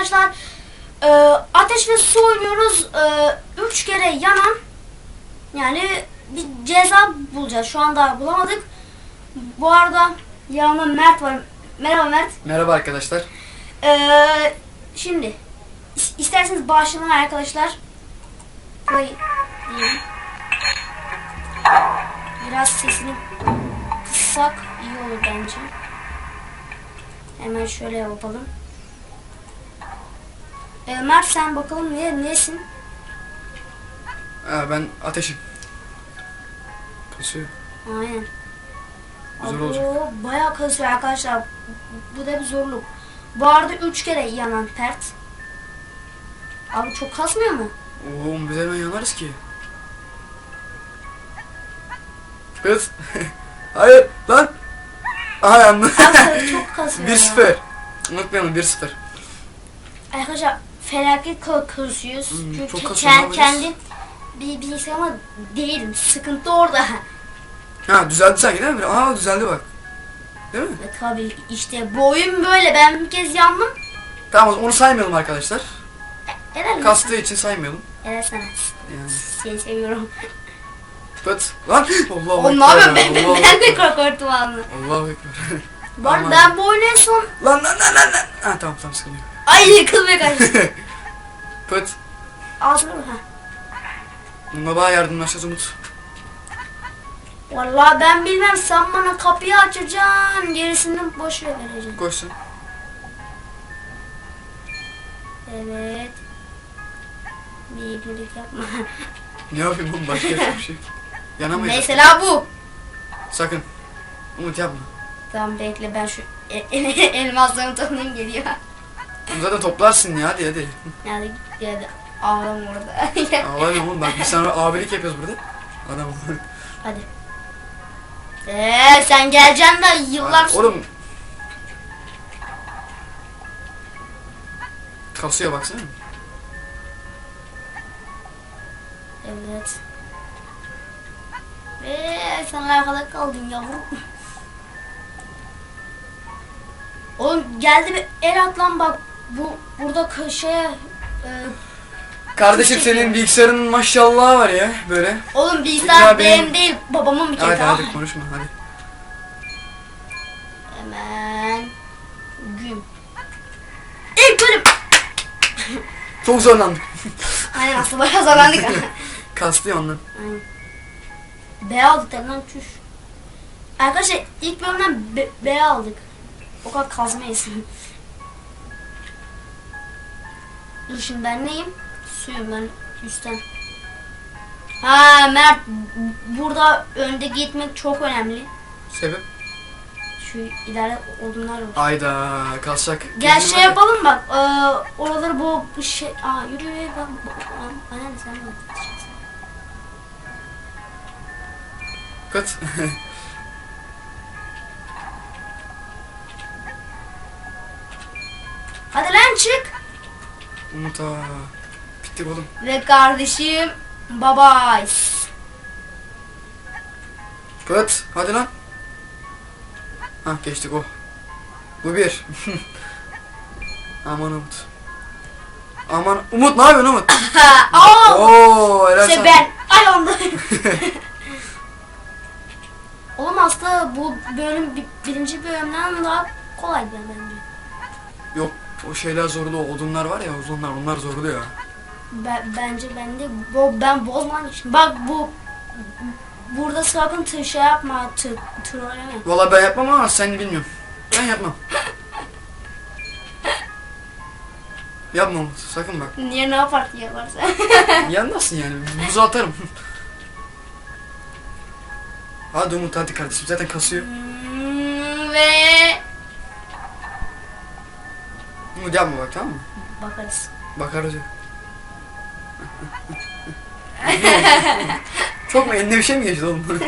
arkadaşlar e, ateş ve su oynuyoruz. E, üç kere yanan yani bir ceza bulacağız. Şu anda bulamadık. Bu arada yanımda Mert var. Merhaba Mert. Merhaba arkadaşlar. Ee, şimdi is- isterseniz başlayalım arkadaşlar. Burayı diyeyim. Biraz sesini kıssak iyi olur bence. Hemen şöyle yapalım. Ee, Mert sen bakalım ne nesin? Aa, ben ateşim. Kasıyor. Aynen. Güzel Abo, olacak. Bayağı kasıyor arkadaşlar. Bu da bir zorluk. Bu arada 3 kere yanan pert. Abi çok kasmıyor mu? Oo biz hemen yanarız ki. Kız. Hayır lan. Aha yandı. Abi çok kasıyor. ya. 1-0. Unutmayalım 1-0. Arkadaşlar felaket kasıyoruz. Hmm, Çünkü çok kend- kendim bir, insan ama değilim. Sıkıntı orada. Ha düzeldi sanki değil mi? Aa düzeldi bak. Değil mi? E, tabii işte bu oyun böyle. Ben bir kez yandım. Tamam onu saymayalım arkadaşlar. Helal Kastığı için saymayalım. Evet sana. Yani. Seni seviyorum. Pıt. Lan. Oğlum ne yapıyorsun? Ekber, Ben, Allahu ben de Ekber. korkuttum abi. Allahu Ekber. Bu arada ben bu oyunu en son... lan lan lan lan. lan. Ha tamam tamam sıkıntı Ay yıkılmaya kaçtı. Pıt. Ağzına bak. ha. Baba yardımlaşacağız Umut. Vallahi ben bilmem sen bana kapıyı açacaksın gerisini boş ver vereceksin. Koşsun. Evet. Bir iyilik yapma. Ne yapayım oğlum başka yapacak bir şey. Yanamayız. Mesela bu. Sakın. Umut yapma. Tamam bekle ben şu e- e- elmaslarını toplayayım geliyor. Oğlum zaten toplarsın ya hadi hadi. Yani yani ağlam orada. Ağlamıyorum oğlum bak biz sana abilik yapıyoruz burada. Adam Hadi. Eee sen geleceksin de yıllar sonra. Oğlum. Kasıyor baksana. Evet. Eee sen arkada kaldın yavrum. Oğlum geldi bir el at lan bak. Bu burada köşeye e, Kardeşim çekiyor. senin bilgisayarın maşallah var ya böyle. Oğlum bilgisayar Ya benim benim- değil babamın bir kere Hadi tamam hadi mı? konuşma hadi. Hemen gün. İlk bölüm. Çok zorlandık. Aynen aslında bayağı zorlandık ama. Kastı ya ondan. B aldık lan çüş. Arkadaşlar ilk bölümden B, B aldık. O kadar kazmayız. Dur şimdi ben neyim? Suyum ben üstten. Ha Mert burada önde gitmek çok önemli. Sebep? Şu ileride odunlar var. Ayda kalacak. Gel şey yapalım bak. Ee, oraları bu şey. Aa yürü yürü bak. Bana ne sen bak. Kıt. Hadi lan çık. Umut aa. Bittik oğlum. Ve kardeşim babay. Kıt. Hadi lan. Hah geçtik o. Bu bir. Aman Umut. Aman Umut ne yapıyorsun Umut? Aa! Oo helal İşte sana. ben. Ay onda. Oğlum aslında bu bölüm bi- birinci bölümden daha kolay bence. Yok o şeyler zorlu o odunlar var ya uzunlar onlar zorlu ya. Ben, bence ben de bu, ben bozman için. Bak bu burada sakın tır şey yapma tır trolleme. Valla ben yapmam ama sen bilmiyorum. Ben yapmam. Yapma sakın bak. Niye ne yapar ki yaparsa. Yanmazsın yani buza atarım. hadi Umut hadi kardeşim zaten kasıyor. Hmm, ve Umut yapma bak tamam mı? bakarız. Bakarız ya. Çok mu eline bir şey mi geçti oğlum?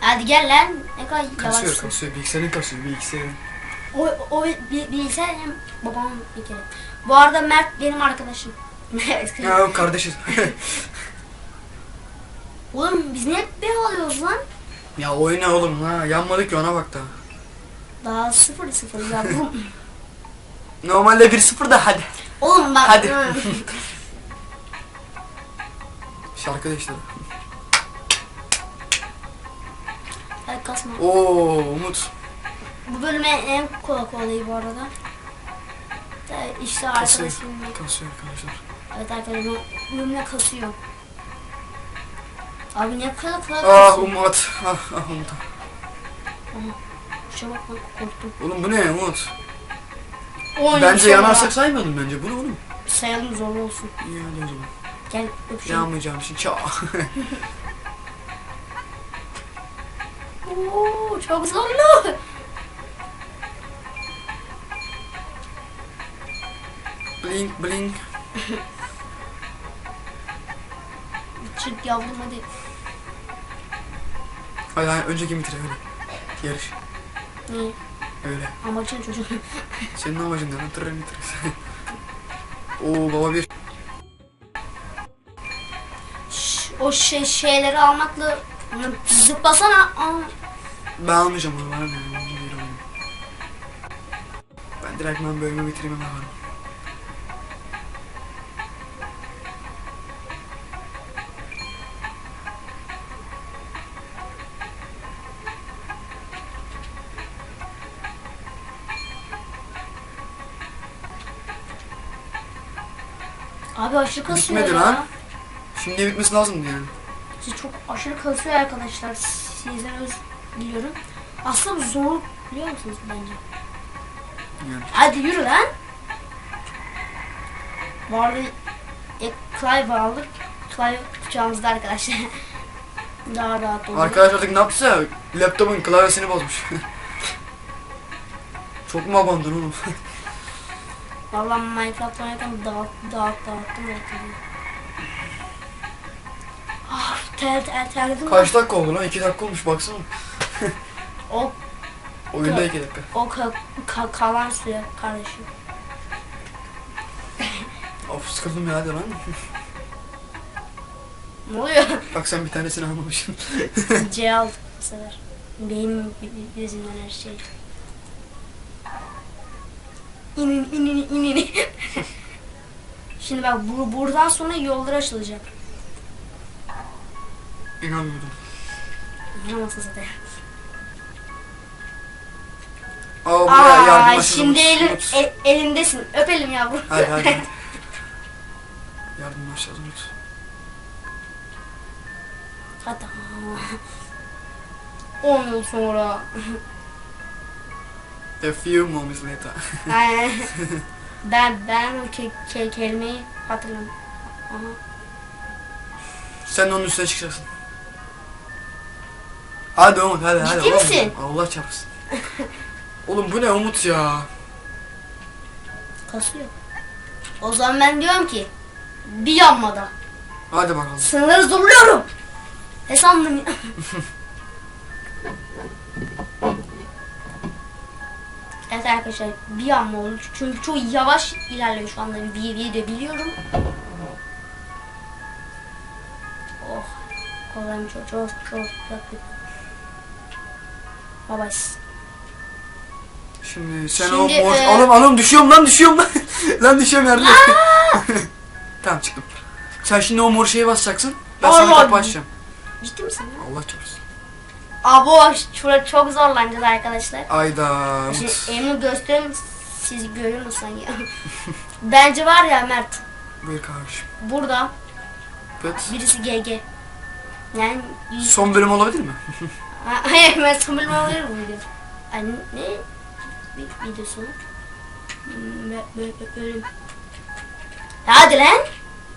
Hadi gel lan. Ne kadar kasıyor yavaşsın. kasıyor bilgisayarın kasıyor bilgisayarın. O, o bir, bilgisayar hem babam bir kere. Bu arada Mert benim arkadaşım. Ya o kardeşiz. Oğlum biz ne hep bir alıyoruz lan? ya oyna oğlum ha yanmadık ki ona bak da. Daha sıfır sıfır ya bu. Normalde 1-0 da hadi. Oğlum bak. Hadi. Şarkı değiştirdi. Hadi kasma. Oo Umut. Bu bölüme en kolay kolayı bu arada. De İşte Kasıyor. arkadaşım. Kasıyor arkadaşlar. Evet arkadaşlar bu bölümle kasıyor. Abi ne kadar kolay Ah kasıyor. Umut. Ah, ah Umut. Şuna bak korktum. Oğlum bu ne Umut? Oyun Bence yanarsak saymadım bence. Bu ne oğlum? Sayalım zorlu olsun. İyi hadi o zaman. Gel öpüşelim. Yanmayacağım şimdi. Ça. Oo, çok zorlu. blink blink. Çık yavrum hadi. Hadi hadi önce kim bitirir öyle. Yarış. Niye? Öyle. Amacın çocuk. Senin amacın ne? Tırın bitiririz. Oo baba bir. Şş, o şey şeyleri almakla zıplasana. Aa, Ben almayacağım onu değil oğlum. Ben direkt ben bölümü bitireyim hemen aşırı kasıyor Bitmedi ya. lan. Şimdi bitmesi lazımdı yani. Siz çok aşırı kasıyor arkadaşlar. Sizden öz diliyorum. Aslında bu zor biliyor musunuz bence? Yani. Hadi yürü lan. Bu arada e, Clive aldık. Clive kucağımızda arkadaşlar. Daha rahat olur. Arkadaş artık ne yaptıysa laptopun klavyesini bozmuş. Çok mu abandın oğlum? Vallahi Minecraft oynarken dağıt, dağıt, dağıttım ortalığı. Ah, ter, ter, terledim. Kaç dakika oldu lan? 2 dakika olmuş baksana. O, Oyunda 2 dakika. o ka, ka- kalan suya kardeşim. Of sıkıldım ya hadi lan. Ne oluyor? Bak sen bir tanesini almamışsın. C aldık bu sefer. Benim yüzümden her şey. İnin inin inin. Şimdi bak bu, buradan sonra yollar açılacak. İnanmıyordum. Anlamasın zaten. Aa buraya Aa, yardım şimdi elin, el, elindesin. Öpelim yavrum. Hadi. hadi. Yardım başladı Umut. Hatta 10 yıl sonra. A few moments later. Aynen. ben ben o ke, ke, kelimeyi hatırlamıyorum. Aha. Sen onun üstüne çıkacaksın. Hadi Umut hadi hadi. Ciddi misin? Allah çarpsın. Oğlum bu ne Umut ya? Kasıyor. O zaman ben diyorum ki bir yanmada Hadi bakalım. sınırları zorluyorum. Hesabını Evet arkadaşlar bir yanma oldu çünkü çok yavaş ilerliyor şu anda bir video biliyorum. Oh kolay çok çok çok çok Bye bye. Şimdi sen Şimdi, o mor... e- Oğlum oğlum düşüyorum lan düşüyorum lan. lan düşüyorum yardım et. tamam çıktım. Sen şimdi o mor şeye basacaksın. Ben sana Allah. kapı açacağım. Ciddi misin? Allah çarpsın. Abo şurada çok zorlanacağız arkadaşlar. Ayda. Şimdi. Emre göstereyim siz görüyor musunuz ya? Bence var ya Mert Buyur kardeşim. burada Evet. birisi GG. Yani. Son bölüm olabilir mi? Ha, Hayır ben sanırım alırım bu video. Ay ne? Bir videosu. Hmm, bö- bö- Bölüm. Ya Hadi lan.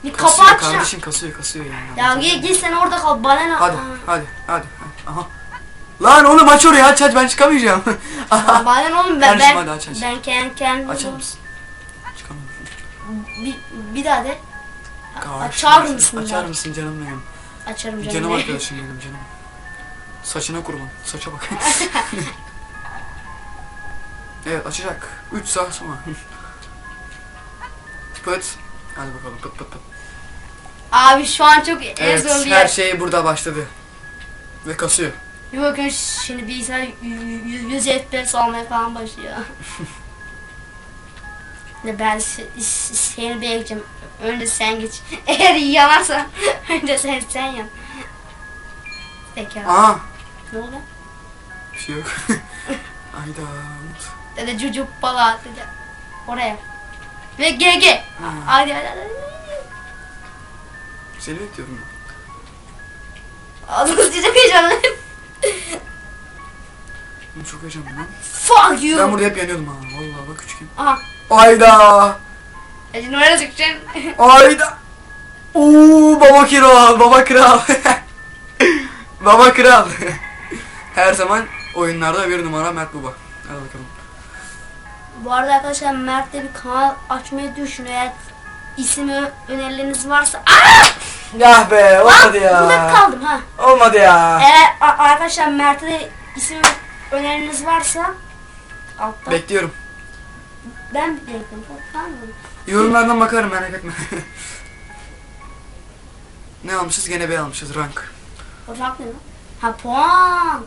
Bir kapı Kasıyor açacağım. kardeşim kasıyor kasıyor yani. Ya gel gel sen orada kal bana ne? Hadi Aa, hadi hadi. Aha. Lan oğlum aç orayı aç aç ben çıkamayacağım. Bana ne oğlum ben Kardeşim ben hadi aç, aç. ben kendim kendim Açar mısın? Çıkamıyorum. bir, bir daha de. Kardeşim, Açar mısın? Açar mısın canım benim? Açarım canım. Canım arkadaşım benim canım. Saçına kurban. Saça bak. evet açacak. 3 saat sonra. pıt. Hadi bakalım pıt pıt pıt. Abi şu an çok Evet zor bir her şey burada başladı. Ve kasıyor. Bir bakın şimdi bilgisayar 100, 100 FPS almaya falan başlıyor. De ben seni bekleyeceğim. Önce sen geç. Eğer yanarsa önce sen sen yan. Peki. Aa Ne oldu? bir şey yok. Umut. Dede çocuk bala dedi. Oraya. Ve GG. Ha. Hadi hadi hadi. Seni bekliyorum. Ağzını sıcak heyecanlı. Oğlum çok heyecanlı lan. Fuck you. Ben burada hep yanıyordum ha. Vallahi bak küçükken. Aha. Ayda. Ece nereye sıkacaksın? Ayda. Oo baba kral, baba kral. baba kral. Her zaman oyunlarda bir numara Mert Baba. Hadi bakalım. Bu arada arkadaşlar Mert de bir kanal açmayı düşünüyor. Eğer isim önerileriniz varsa... Aa! Ya be olmadı Burada ya. kaldım ha. Olmadı ya. Eğer arkadaşlar Mert'e de isim öneriniz varsa altta Bekliyorum. ben bekliyorum. Tamam mı? Yorumlardan bakarım merak etme. ne almışız? Gene B almışız rank. O rank ne lan? Ha puan.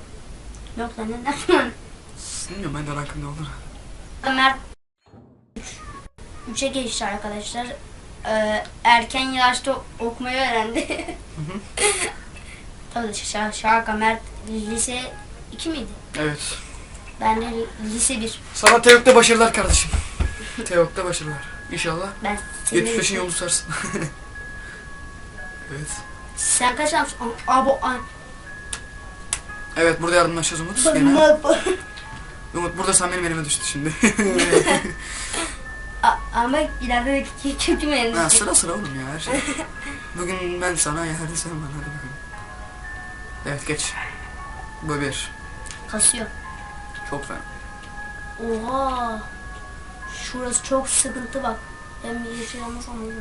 Yok lan ne lan? Bilmiyorum ben de rankım ne olur. Mert 3. 3'e geçti arkadaşlar. Ee, erken yaşta okumayı öğrendi. Tabii şa- şaka Mert lise 2 miydi? Evet. Ben de lise 1. Sana Teok'ta başarılar kardeşim. Teok'ta başarılar. İnşallah. Ben senin 75'in yolunu tutarsın. evet. Sen kaç yapmışsın? Abo an. Evet burada yardımlaşacağız Umut. Gene. Umut burada sen benim elime düştü şimdi. Ama ileride de kim kim kim ha, sıra sıra oğlum ya her şey. Bugün ben sana yarın sen bana hadi bakalım. Evet geç. Bu bir. Kasıyor. Çok fena. Oha. Şurası çok sıkıntı bak. Ben bir almasam olur.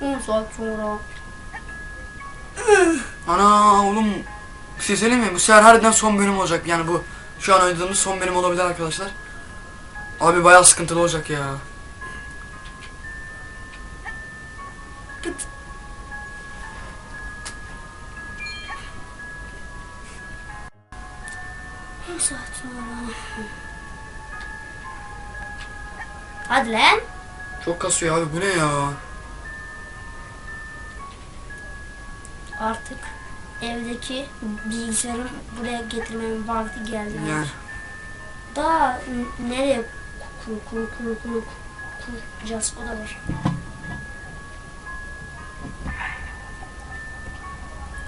10 saat sonra. Ana oğlum bir şey söyleyeyim mi? Bu sefer harbiden son bölüm olacak. Yani bu şu an oynadığımız son bölüm olabilir arkadaşlar. Abi bayağı sıkıntılı olacak ya. Hadi lan. Çok kasıyor abi bu ne ya? Artık evdeki bilgisayarı buraya getirmemin vakti geldi. Yani Daha n- nereye kur kur kur kur kuracağız o da var.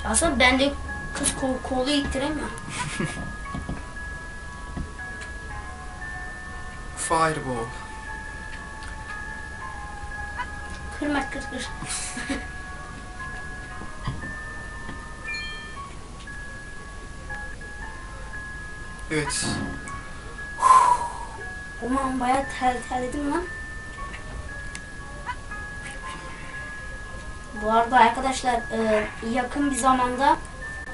Aslında ben de kız kol, kolu ittiremiyor. fireball. Kır Mert kır kır. Evet. Aman bayağı ter, terledim lan. Bu arada arkadaşlar e, yakın bir zamanda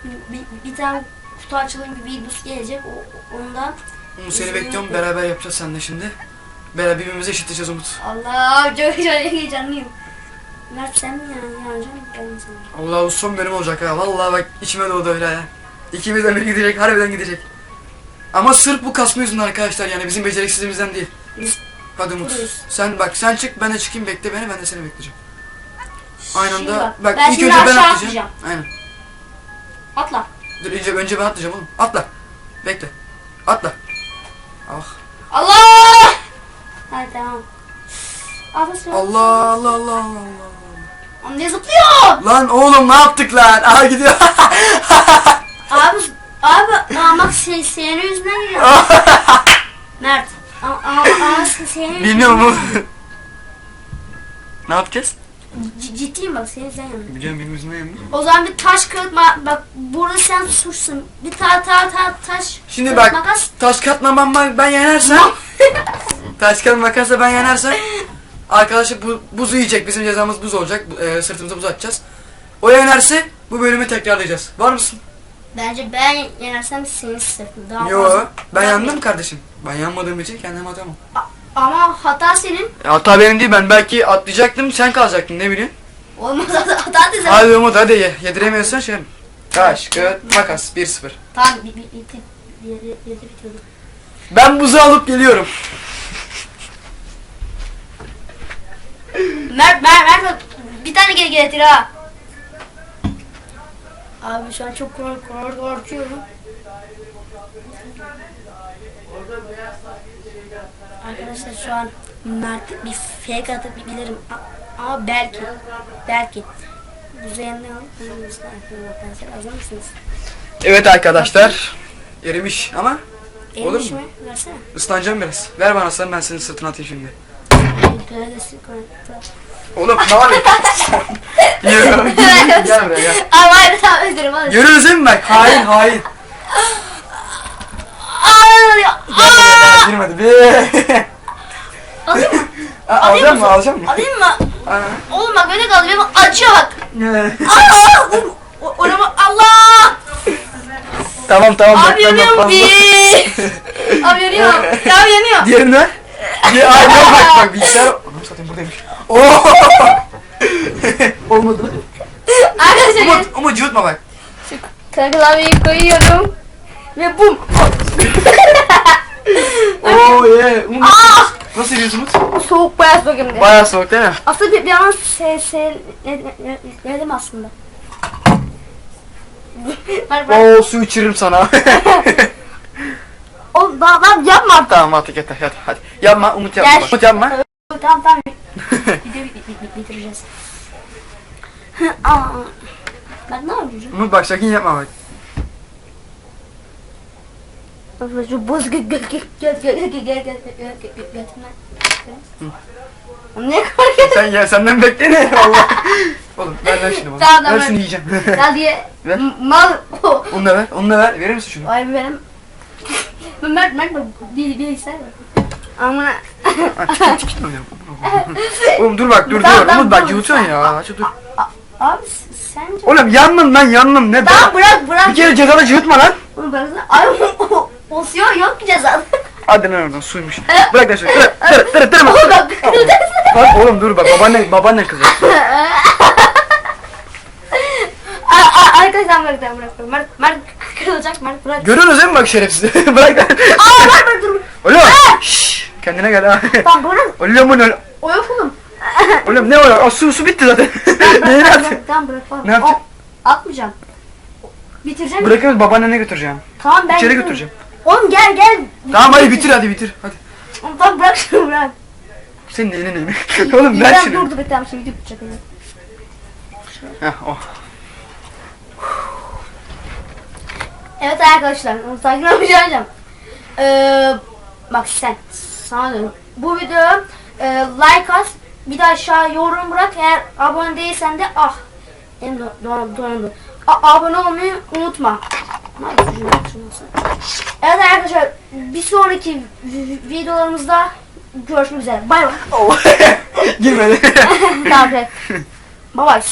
bir, bir tane kutu açılım bir videosu gelecek. O, ondan Umut seni bekliyorum beraber yapacağız seninle şimdi. Beraber birbirimize eşitleyeceğiz Umut. Allah çok heyecan- heyecanlıyım. Mert sen mi yan, yanacaksın ben sana? Allah bu son bölüm olacak ha. Vallahi bak içime doğdu öyle ya. İkimiz de bir gidecek, harbiden gidecek. Ama sırf bu kasma yüzünden arkadaşlar yani bizim beceriksizliğimizden değil. Biz Hadi Umut. buradayız. Sen bak sen çık ben de çıkayım bekle beni ben de seni bekleyeceğim. Aynı Şimdi anda bak, ben ilk şimdi önce ben aşağı atlayacağım. Aynen. Atla. Dur önce, önce ben atlayacağım oğlum. Atla. Bekle. Atla. Ah. Allah! Allah Allah Allah Allah Allah. Oğlum ne zıplıyor? Lan oğlum ne yaptık lan? Aha gidiyor. Abi, abi ama se, senin yüzünden gidiyor. Mert. Ama, ama, ama senin Bilmiyorum ne yapacağız? C- ciddiyim bak senin yüzünden yanıyor. Bilmiyorum benim yüzümden. O zaman bir taş kağıt ma- bak burada sen suçsun. Bir ta ta ta taş Şimdi kağıt, bak makas. taş katma ben, ben, ben yenersem taş kağıt makasla ben yenersem arkadaşlar bu buzu yiyecek bizim cezamız buz olacak e, sırtımıza buz atacağız. O yenerse bu bölümü tekrarlayacağız. Var mısın? Bence ben yenersem senin sırtın daha Yo fazla. ben Tabii. yandım kardeşim. Ben yanmadığım için kendime atamam. Ama hata senin. E, hata benim değil ben belki atlayacaktım sen kalacaktın ne bileyim. Olmaz hata, hata desem. Hadi Umut hadi ye. Yediremiyorsan şey yap. Taş, kağıt, makas 1-0. Tamam bi- bi- bitti. Yedi, yedi bitiyordu. Ben buzu alıp geliyorum. Mert, Mert, Mert bir tane geri getir ha. Abi şu an çok kork kork korkuyorum. Arkadaşlar şu an Mert bir fake atıp bilirim. A- Ama belki, belki. Bu zeynep ne alıp Arkadaşlar hazır mısınız? Evet arkadaşlar. Erimiş ama Olur Erimiş mu? mi? Versene. ıslanacağım biraz. Ver bana sen ben senin sırtına atayım şimdi. Oğlum ne yapıyorsun? Yürü. gel buraya gel. Ama hayır tamam özür dilerim. Görüyoruz değil mi bak? Hain hain. Gel buraya daha girmedi. Bir. Alayım mı? Ha, Alacak mı? Alacak mı? Alayım mı? Ha. Oğlum bak öyle kaldı benim acıyor bak. Aa! Oğlum, o- Oğlum Allah! tamam tamam. Abi beklemem yanıyorum fazla. bir. Abi yanıyor. Abi yanıyor. Diğerini ver. Bir ay bak bak bak bilgisayar. Anam satayım buradaymış. Oo. Olmadı. Arkadaşlar gel. ama cıvıtma bak. Klavyeyi koyuyorum. Ve bum. Oo ye. Umut. Aa! Nasıl yürüyorsun Umut? Soğuk bayağı soğuk hem de. Bayağı soğuk değil mi? Aslında bir, bir an se, se, ne, ne, ne, ne dedim aslında. Bak bak. Oo su içiririm sana. Oğlum daha lan yapma artık. tamam artık yeter hadi hadi. Yapma Umut yapma. Gel. Umut yapma. Tamam tamam. Videoyu bit- bit- bit- bitireceğiz. Aa. Ben ne yapacağım? Umut bak sakın yapma bak. Şu boz gö gö gö gö gö gö gö gö gö. Ne korkuyorsun? Sen ya senden beklene Allah. Oğlum ver ver şunu bana. Tamam, ver şunu yiyeceğim. Ya diye Ver. mal onu da ver. Onu da ver. Verir misin şunu? Ay benim. Ben Mert Mert bir bir ister mi? Amına. Ha, çık, çık, çık. Oğlum dur bak dur dur. tamam, Umut bak tamam. ya. Açı dur. Abi sence? Oğlum yandım ben yandım. Ne Tamam bırak bırak. Bir kere cezalı cıvıtma lan. Oğlum bıraksana. Ay siyor yok ki ceza. Hadi lan oradan suymuş. Bırak da şunu. Tırı tırı tırı tırı. Oğlum bak kırılacak. Bak oğlum dur bak babaanne babaanne kızı. Arkadaşlar bırak tamam bırak. Mert Mert kırılacak Mert bırak. Görüyorsunuz değil mi bak şerefsiz? Bırak da. Aa Mert Mert dur. Oğlum. Şşş. Kendine gel ha. Tamam bırak. Oğlum oğlum. O yok oğlum. Oğlum ne oluyor? Aa, su su bitti zaten. Neyini Tamam, atıyorsun? bırak, Tamam bırak. tamam. Ne yapacaksın? O- Atmayacağım. Bitireceğim. Bırakıyoruz babaannene götüreceğim. Tamam ben İçeri götüreceğim. Oğlum gel gel. Tamam hadi bitir hadi bitir. Hadi. Oğlum tamam bırak şunu bırak. Senin elini neyini? Oğlum ver İbrahim şunu. dur dur bekle tamam şimdi hadi. Heh oh. Evet arkadaşlar onu takip yapacağım. Ee, bak sen diyorum. Bu videoya e, like at bir de aşağı yorum bırak eğer abone değilsen de ah en do dondu dondu. A- abone olmayı unutma. Evet arkadaşlar bir sonraki vi- videolarımızda görüşmek üzere. Bay bay. Oh. Girmedi. tamam. Bye bye.